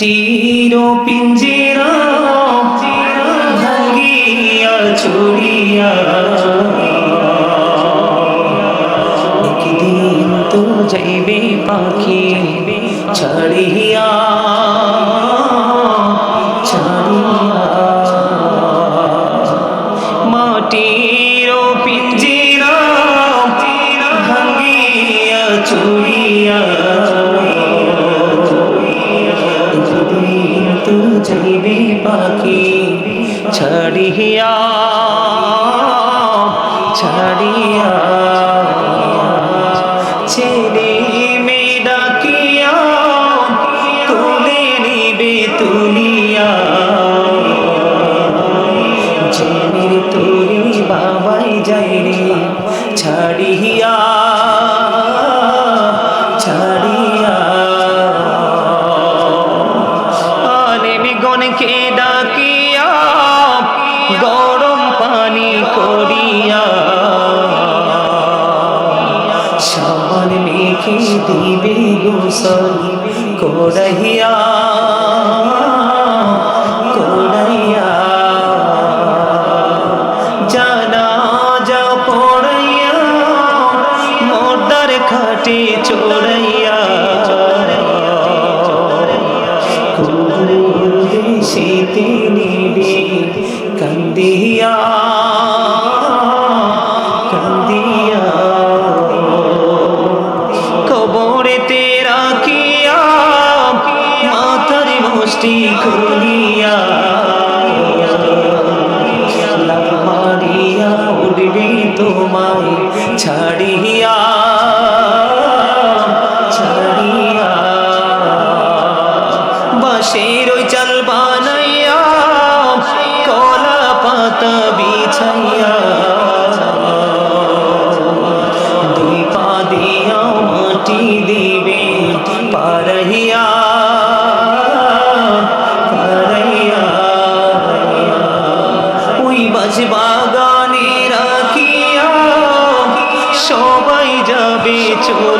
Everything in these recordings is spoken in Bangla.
চির পিঞ্জিরা ভাঙিয়া ছড়িয়া। একদিন তো যাইবে পাখি ছড়িয়া ছাড়িয়া গোসল করাইয়া দৃষ্টি খুলে Russian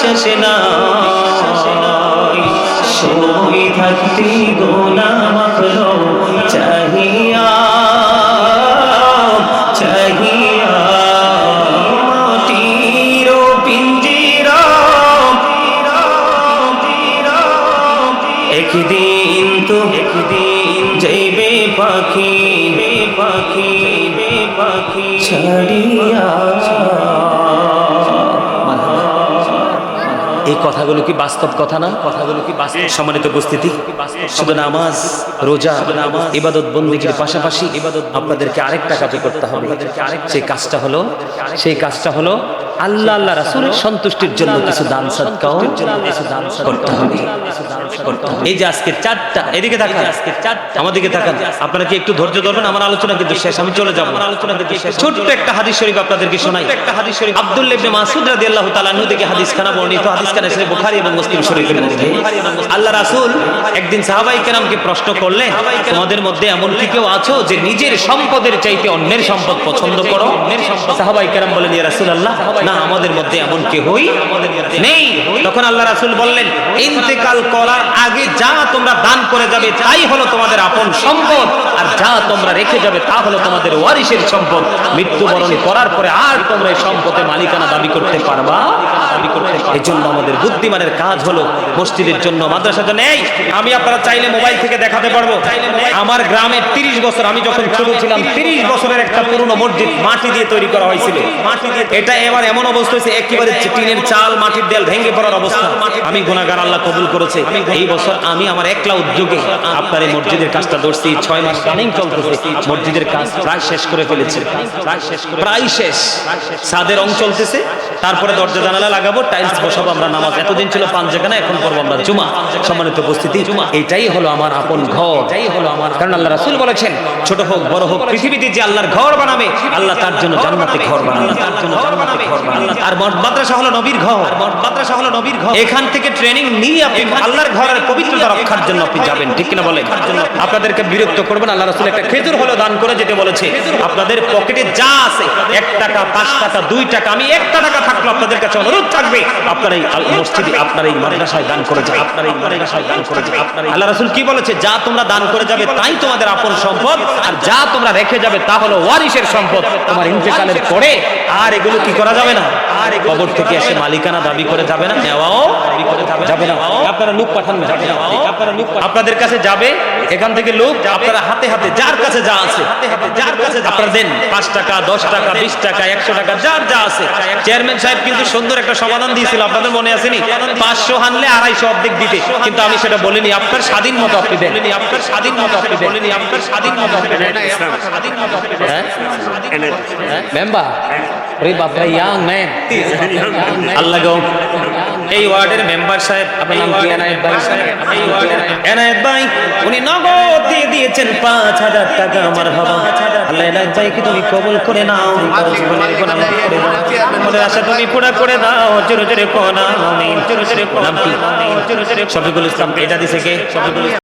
শেষ নাই। সময় থাকতে গোনা মাখলো এই কথাগুলো কি বাস্তব কথা না? কথাগুলো কি বাস্তব? সম্মানিত উপস্থিতি। শুধু নামাজ, রোজা, ইবাদত বন্দীর পাশাপাশি ইবাদত আপনাদেরকে আরেকটা কাজ করতে হবে। সেই কাজটা হলো সেই কাজটা হলো আল্লাহ আল্লাহ রাসূলের সন্তুষ্টির জন্য কিছু দান সদকাও করতে হবে। এই যে আজকে চারটা এদিকে তাকান। আজকে চারটা আমাদেরকে তাকান। আপনারা কি একটু ধৈর্য ধরবেন? আমার আলোচনা কিন্তু শেষ। আমি চলে যাব। আমার আলোচনা কিন্তু শেষ। ছোট্ট একটা হাদিস শরীফ আপনাদেরকে শোনাই। একটা হাদিস শরীফ আব্দুল্লাহ ইবনে মাসউদ রাদিয়াল্লাহু তাআলা আনহু থেকে হাদিস খানা বর্ণিত। হাদিস খানা এসে বুখারী এবং মুসলিম শরীফের মধ্যে। আল্লাহ রাসূল একদিন সাহাবাই কেরামকে প্রশ্ন করলেন তোমাদের মধ্যে এমন কি কেউ আছো যে নিজের সম্পদের চাইতে অন্যের সম্পদ পছন্দ করো? সাহাবাই কেরাম বলেন ইয়া রাসূলুল্লাহ না আমাদের মধ্যে এমন কেহই নেই। তখন আল্লাহ রাসুল বললেন, ইন্তেকাল করার আগে যা তোমরা দান করে যাবে তাই হলো তোমাদের আপন সম্পদ, আর যা তোমরা রেখে যাবে তা হলো তোমাদের ওয়ারিসের সম্পদ। মৃত্যুবরণ করার পরে আর তোমরা এই সম্পদে মালিকানা দাবি করতে পারবা দাবি করতে এই জন্য আমাদের বুদ্ধিমানের কাজ হলো মসজিদের জন্য মাদ্রাসার জন্য, এই, আমি আপনারা চাইলে মোবাইল থেকে দেখাতে পারব। আমার গ্রামে 30 বছর, আমি যখন ছোট ছিলাম 30 বছরের একটা পুরনো মসজিদ মাটি দিয়ে তৈরি করা হয়েছিল। মাটি দিয়ে এটা এবার এমন অবস্থা হয়েছে, একেবারে টিনের চাল মাটির দেয়াল ভেঙে পড়ার অবস্থা। আমি গুনাহগার আল্লাহ কবুল করেছে। এই বছর আমি আমার একলা উদ্যোগে আপনার এই মসজিদের কাজটা ধরছি। ছয় মাস রানিং চলতেছে। মসজিদের কাজ প্রায় শেষ করে ফেলেছে। প্রায় শেষ প্রায় শেষ। ছাদের রং চলতেছে। তারপরে দরজা জানালা লাগাবো টাইলস বসাবো আমরা নামাজ এতদিন ছিল পাঁচ জায়গা এখন করব আমরা জুমা। সম্মানিত উপস্থিতি জুমা এটাই হলো আমার আপন ঘর। এটাই হলো আমার কারণ আল্লাহ রাসূল বলেছেন ছোট হোক বড় হোক পৃথিবীতে যে আল্লাহর ঘর বানাবে আল্লাহ তার জন্য জান্নাতে ঘর বানাবে। তার জন্য জান্নাতে ঘর বানাবে। আর মাদ্রাসা হলো নবীর ঘর। মাদ্রাসা হলো নবীর ঘর। এখান থেকে ট্রেনিং নিয়ে আপনি আল্লাহর ঘরের পবিত্রতা রক্ষার জন্য আপনি যাবেন ঠিক কিনা বলেন? আপনাদেরকে বিরক্ত করবেন আল্লাহ রাসূল একটা খেজুর হলো দান করে যেতে বলেছে আপনাদের পকেটে যা আছে এক টাকা পাঁচ টাকা দুই টাকা আমি একটা টাকা থাকল আপনাদের কাছে অনুরোধ থাকবে। আপনার এই মসজিদে আপনার এই মাদ্রাসায় দান করে যাবে আপনার এই মাদ্রাসায় দান করে যাবে আপনার আল্লাহ রাসূল কি বলেছে? যা তোমরা দান করে যাবে তাই তোমাদের আপন সম্পদ আর যা তোমরা রেখে যাবে তা হলো ওয়ারিসের সম্পদ। তোমার ইন্তেকালের পরে আর এগুলো কি করা যাবে না? কবর থেকে এসে মালিকানা দাবি করে যাবে না? নেওয়াও দাবি করে যাবে না? আপনারা লোক পাঠান না। আপনারা লোক আপনাদের কাছে যাবে এখান থেকে লোক আপনারা হাতে হাতে যার কাছে যা আছে যার কাছে আপনারা দেন পাঁচ টাকা দশ টাকা বিশ টাকা একশো টাকা যার যা আছে। চেয়ারম্যান সাহেব কিন্তু সুন্দর একটা সমাধান দিয়েছিল আপনাদের মনে আছে নি? পাঁচশো হানলে আড়াইশো অর্ধেক দিতে। কিন্তু আমি সেটা বলিনি আপনার স্বাধীন মতো আপনি দেন। আপনার স্বাধীন মতো আপনি বলিনি আপনার স্বাধীন মতো আপনি দেন। স্বাধীন মতো আপনি দেন। হ্যাঁ? মেম্বার। আরে বাবা ইয়াং ম্যান আল্লাহ গো এই ওয়ার্ডের মেম্বার সাহেব আপনার নাম কি? এনায়েত ভাই। এই ওয়ার্ডের এনায়েত ভাই উনি নগদ দিয়ে দিয়েছেন পাঁচ হাজার টাকা আমার বাবা। আল্লাহ এনায়েত ভাই কি তুমি কবুল করে নাও। জীবনের গুনাহ করে দাও আশা তুমি পুরা করে দাও জোরে জোরে কোনা আমিন। জোরে জোরে কোনা নাম কি শফিকুল ইসলাম এটা দিছে কে? শফিকুল